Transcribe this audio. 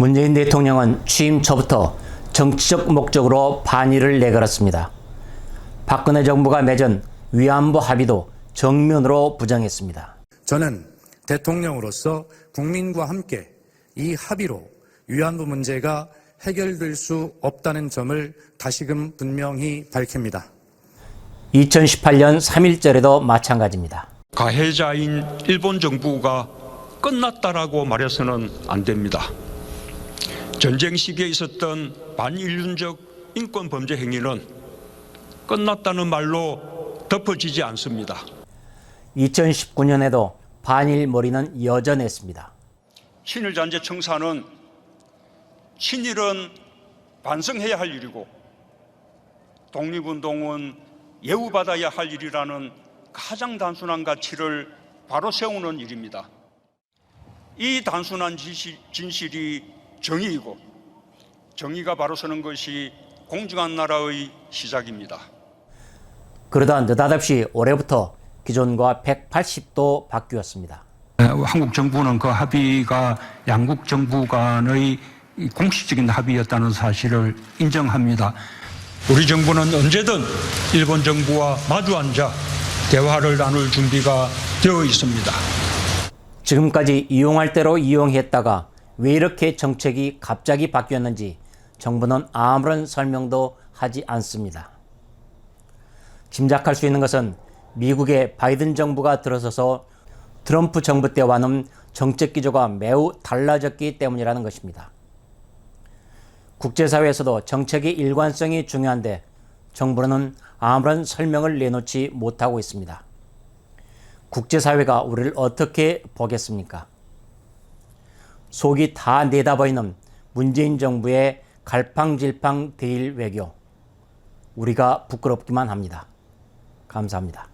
문재인 대통령은 취임 초부터 정치적 목적으로 반의를 내걸었습니다. 박근혜 정부가 맺은 위안부 합의도 정면으로 부정했습니다. 저는 대통령으로서 국민과 함께 이 합의로 위안부 문제가 해결될 수 없다는 점을 다시금 분명히 밝힙니다. 2018년 3.1절에도 마찬가지입니다. 가해자인 일본 정부가 끝났다라고 말해서는 안 됩니다. 전쟁 시기에 있었던 반인륜적 인권 범죄 행위는 끝났다는 말로 덮어지지 않습니다. 2019년에도 반일 머리는 여전했습니다. 친일 잔재 청사는 친일은 반성해야 할 일이고 독립운동은 예우받아야 할 일이라는 가장 단순한 가치를 바로 세우는 일입니다. 이 단순한 진실, 진실이 정의이고 정의가 바로 서는 것이 공정한 나라의 시작입니다. 그러다 느닷없이 올해부터 기존과 180도 바뀌었습니다. 한국 정부는 그 합의가 양국 정부 간의 이 공식적인 합의였다는 사실을 인정합니다. 우리 정부는 언제든 일본 정부와 마주 앉아 대화를 나눌 준비가 되어 있습니다. 지금까지 이용할 대로 이용했다가 왜 이렇게 정책이 갑자기 바뀌었는지 정부는 아무런 설명도 하지 않습니다. 짐작할 수 있는 것은 미국의 바이든 정부가 들어서서 트럼프 정부 때와는 정책 기조가 매우 달라졌기 때문이라는 것입니다. 국제사회에서도 정책의 일관성이 중요한데 정부는 아무런 설명을 내놓지 못하고 있습니다. 국제사회가 우리를 어떻게 보겠습니까? 속이 다 내다보이는 문재인 정부의 갈팡질팡 대일 외교. 우리가 부끄럽기만 합니다. 감사합니다.